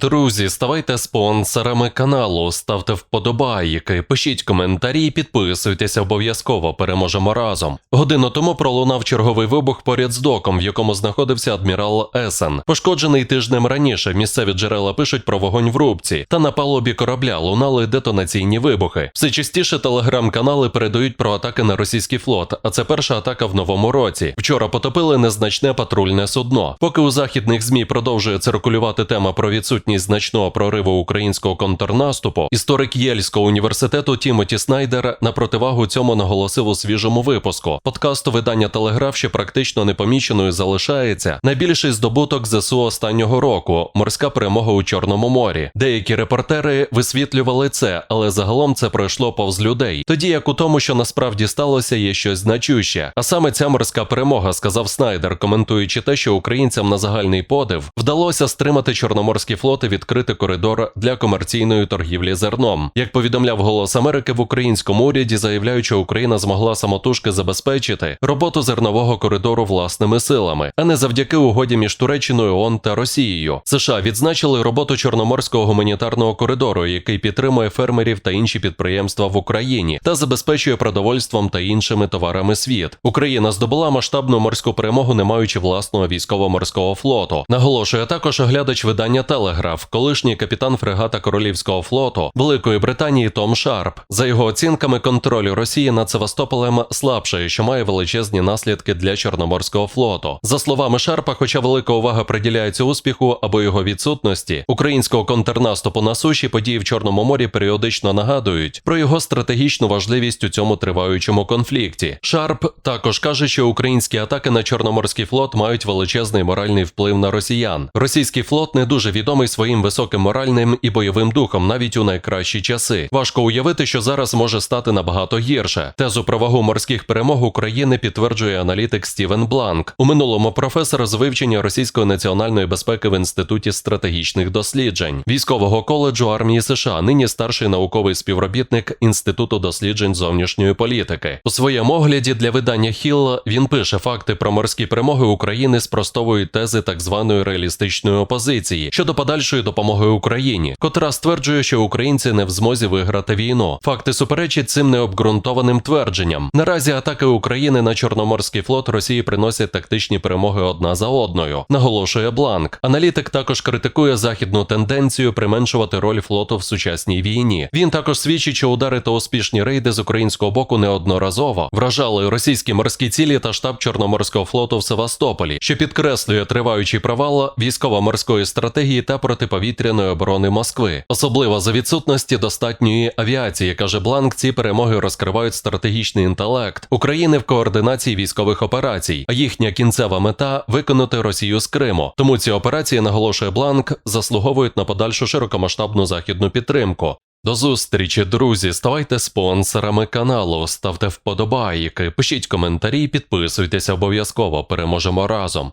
Друзі, ставайте спонсорами каналу, ставте вподобайки, пишіть коментарі, і підписуйтесь обов'язково. Переможемо разом. Годину тому пролунав черговий вибух поряд з доком, в якому знаходився адмірал Есен. Пошкоджений тижнем раніше. Місцеві джерела пишуть про вогонь в рубці, та на палубі корабля лунали детонаційні вибухи. Все частіше телеграм-канали передають про атаки на російський флот. А це перша атака в новому році. Вчора потопили незначне патрульне судно. Поки у західних змі продовжує циркулювати тема про відсутність значного прориву українського контрнаступу, історик Єльського університету Тімоті Снайдер на противагу цьому наголосив у свіжому випуску. Подкасту видання Телеграф ще практично непоміченою залишається найбільший здобуток ЗСУ останнього року морська перемога у Чорному морі. Деякі репортери висвітлювали це, але загалом це пройшло повз людей. Тоді як у тому, що насправді сталося, є щось значуще. А саме ця морська перемога, сказав Снайдер, коментуючи те, що українцям на загальний подив вдалося стримати Чорноморський флот і відкрити коридор для комерційної торгівлі зерном. Як повідомляв Голос Америки в українському уряді, заявляють, що Україна змогла самотужки забезпечити роботу зернового коридору власними силами, а не завдяки угоді між Туреччиною ООН та Росією. США відзначили роботу Чорноморського гуманітарного коридору, який підтримує фермерів та інші підприємства в Україні та забезпечує продовольством та іншими товарами світ. Україна здобула масштабну морську перемогу, не маючи власного військово-морського флоту. Наголошує також оглядач видання Телеграф, колишній капітан фрегата Королівського флоту Великої Британії Том Шарп. За його оцінками, контроль Росії над Севастополем слабший, що має величезні наслідки для Чорноморського флоту. За словами Шарпа, хоча велика увага приділяється успіху або його відсутності, українського контрнаступу на суші події в Чорному морі періодично нагадують про його стратегічну важливість у цьому триваючому конфлікті. Шарп також каже, що українські атаки на Чорноморський флот мають величезний моральний вплив на росіян. Російський флот не дуже відомий своїм високим моральним і бойовим духом, навіть у найкращі часи. Важко уявити, що зараз може стати набагато гірше. Тезу про вагу морських перемог України підтверджує аналітик Стівен Бланк. У минулому професор з вивчення російської національної безпеки в інституті стратегічних досліджень військового коледжу армії США. Нині старший науковий співробітник інституту досліджень зовнішньої політики. У своєму огляді для видання Хіл він пише факти про морські перемоги України спростовують тези так званої реалістичної опозиції щодо подальшої допомоги Україні, котра стверджує, що українці не в змозі виграти війну. Факти суперечать цим необґрунтованим твердженням. Наразі атаки України на Чорноморський флот Росії приносять тактичні перемоги одна за одною, наголошує Бланк. Аналітик також критикує західну тенденцію применшувати роль флоту в сучасній війні. Він також свідчить, що удари та успішні рейди з українського боку неодноразово вражали російські морські цілі та штаб Чорноморського флоту в Севастополі, що підкреслює триваючий провал військово-морської стратегії та протиповітряної оборони Москви, особливо за відсутності достатньої авіації, каже Бланк. Ці перемоги розкривають стратегічний інтелект України в координації військових операцій, а їхня кінцева мета виконати Росію з Криму. Тому ці операції наголошує Бланк, заслуговують на подальшу широкомасштабну західну підтримку. До зустрічі, друзі. Ставайте спонсорами каналу, ставте вподобайки, пишіть коментарі, підписуйтесь обов'язково. Переможемо разом.